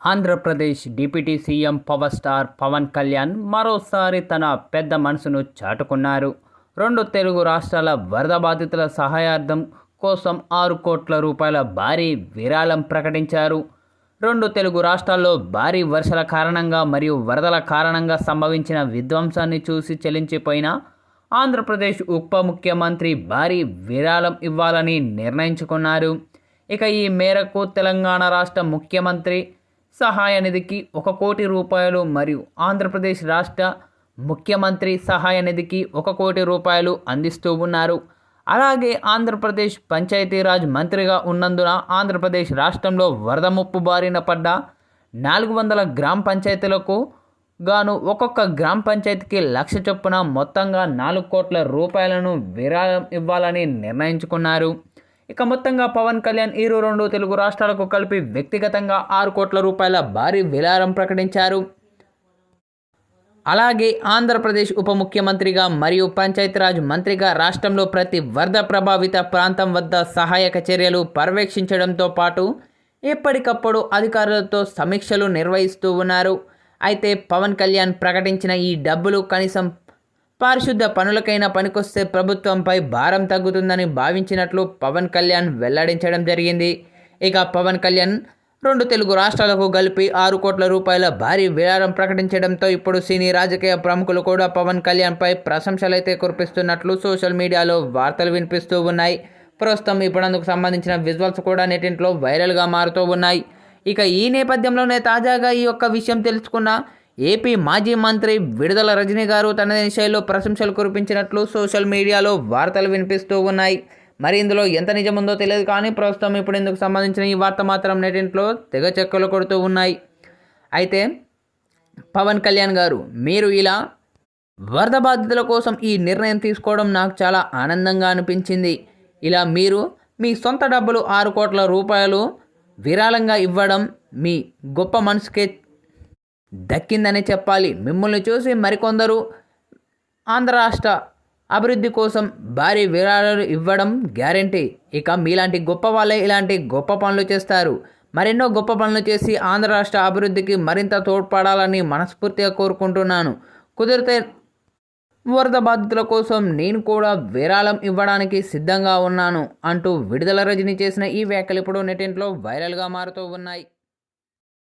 Andhra Pradesh deputy CM power star Pawan Kalyan మరోసారి తన పెద్ద మనసును చాటుకున్నారు. రెండు తెలుగు రాష్ట్రాల వరద బాధితుల సహాయార్థం కోసం ఆరు కోట్ల రూపాయల భారీ విరాళం ప్రకటించారు. రెండు తెలుగు రాష్ట్రాల్లో భారీ వర్షాల కారణంగా మరియు వరదల కారణంగా సంభవించిన విధ్వంసాన్ని చూసి చెలించిపోయిన ఆంధ్రప్రదేశ్ ఉప ముఖ్యమంత్రి భారీ విరాళం ఇవ్వాలని నిర్ణయించుకున్నారు. ఇక ఈ మేరకు తెలంగాణ రాష్ట్ర ముఖ్యమంత్రి సహాయ నిధికి ఒక కోటి రూపాయలు మరియు ఆంధ్రప్రదేశ్ రాష్ట్ర ముఖ్యమంత్రి సహాయ నిధికి ఒక కోటి రూపాయలు అందిస్తూ ఉన్నారు. అలాగే ఆంధ్రప్రదేశ్ పంచాయతీరాజ్ మంత్రిగా ఉన్నందున ఆంధ్రప్రదేశ్ రాష్ట్రంలో వరద ముప్పు బారిన పడ్డ నాలుగు వందల గ్రామ పంచాయతీలకు గాను ఒక్కొక్క గ్రామ పంచాయతీకి లక్ష చొప్పున మొత్తంగా నాలుగు కోట్ల రూపాయలను విరాళం ఇవ్వాలని నిర్ణయించుకున్నారు. ఇక మొత్తంగా పవన్ కళ్యాణ్ ఇరు రెండు తెలుగు రాష్ట్రాలకు కలిపి వ్యక్తిగతంగా ఆరు కోట్ల రూపాయల భారీ విలారం ప్రకటించారు. అలాగే ఆంధ్రప్రదేశ్ ఉప ముఖ్యమంత్రిగా మరియు పంచాయతీరాజ్ మంత్రిగా రాష్ట్రంలో ప్రతి వరద ప్రభావిత ప్రాంతం వద్ద సహాయక చర్యలు పర్యవేక్షించడంతో పాటు ఎప్పటికప్పుడు అధికారులతో సమీక్షలు నిర్వహిస్తూ ఉన్నారు. అయితే పవన్ కళ్యాణ్ ప్రకటించిన ఈ డబ్బులు కనీసం పారిశుద్ధ పనులకైనా పనికొస్తే ప్రభుత్వంపై భారం తగ్గుతుందని భావించినట్లు పవన్ కళ్యాణ్ వెల్లడించడం జరిగింది. ఇక పవన్ కళ్యాణ్ రెండు తెలుగు రాష్ట్రాలకు కలిపి ఆరు కోట్ల రూపాయల భారీ విరాళం ప్రకటించడంతో ఇప్పుడు సినీ రాజకీయ ప్రముఖులు కూడా పవన్ కళ్యాణ్పై ప్రశంసలైతే కురిపిస్తున్నట్లు సోషల్ మీడియాలో వార్తలు వినిపిస్తూ ఉన్నాయి. ప్రస్తుతం ఇప్పుడు అందుకు సంబంధించిన విజువల్స్ కూడా నెటింట్లో వైరల్గా మారుతూ ఉన్నాయి. ఇక ఈ నేపథ్యంలోనే తాజాగా ఈ యొక్క విషయం తెలుసుకున్న ఏపీ మాజీ మంత్రి విడుదల రజనీ గారు తన శైలిలో ప్రశంసలు కురిపించినట్లు సోషల్ మీడియాలో వార్తలు వినిపిస్తూ ఉన్నాయి. మరి ఇందులో ఎంత నిజముందో తెలియదు కానీ ప్రస్తుతం ఇప్పుడు ఇందుకు సంబంధించిన ఈ వార్త మాత్రం నెటింట్లో తెగ చెక్కలు కొడుతూ ఉన్నాయి. అయితే పవన్ కళ్యాణ్ గారు మీరు ఇలా వరద బాధితుల కోసం ఈ నిర్ణయం తీసుకోవడం నాకు చాలా ఆనందంగా అనిపించింది. ఇలా మీరు మీ సొంత డబ్బులు ఆరు కోట్ల రూపాయలు విరాళంగా ఇవ్వడం మీ గొప్ప మనసుకే దక్కిందనే చెప్పాలి. మిమ్మల్ని చూసి మరికొందరు ఆంధ్ర రాష్ట్ర అభివృద్ధి కోసం భారీ విరాళాలు ఇవ్వడం గ్యారంటీ. ఇక మీలాంటి గొప్ప వాళ్ళే ఇలాంటి గొప్ప పనులు చేస్తారు. మరెన్నో గొప్ప పనులు చేసి ఆంధ్ర రాష్ట్ర అభివృద్ధికి మరింత తోడ్పడాలని మనస్ఫూర్తిగా కోరుకుంటున్నాను. కుదిరితే వరద బాధితుల కోసం నేను కూడా విరాళం ఇవ్వడానికి సిద్ధంగా ఉన్నాను అంటూ విడుదల రజని చేసిన ఈ వ్యాఖ్యలు ఇప్పుడు నెటింట్లో వైరల్గా మారుతూ ఉన్నాయి.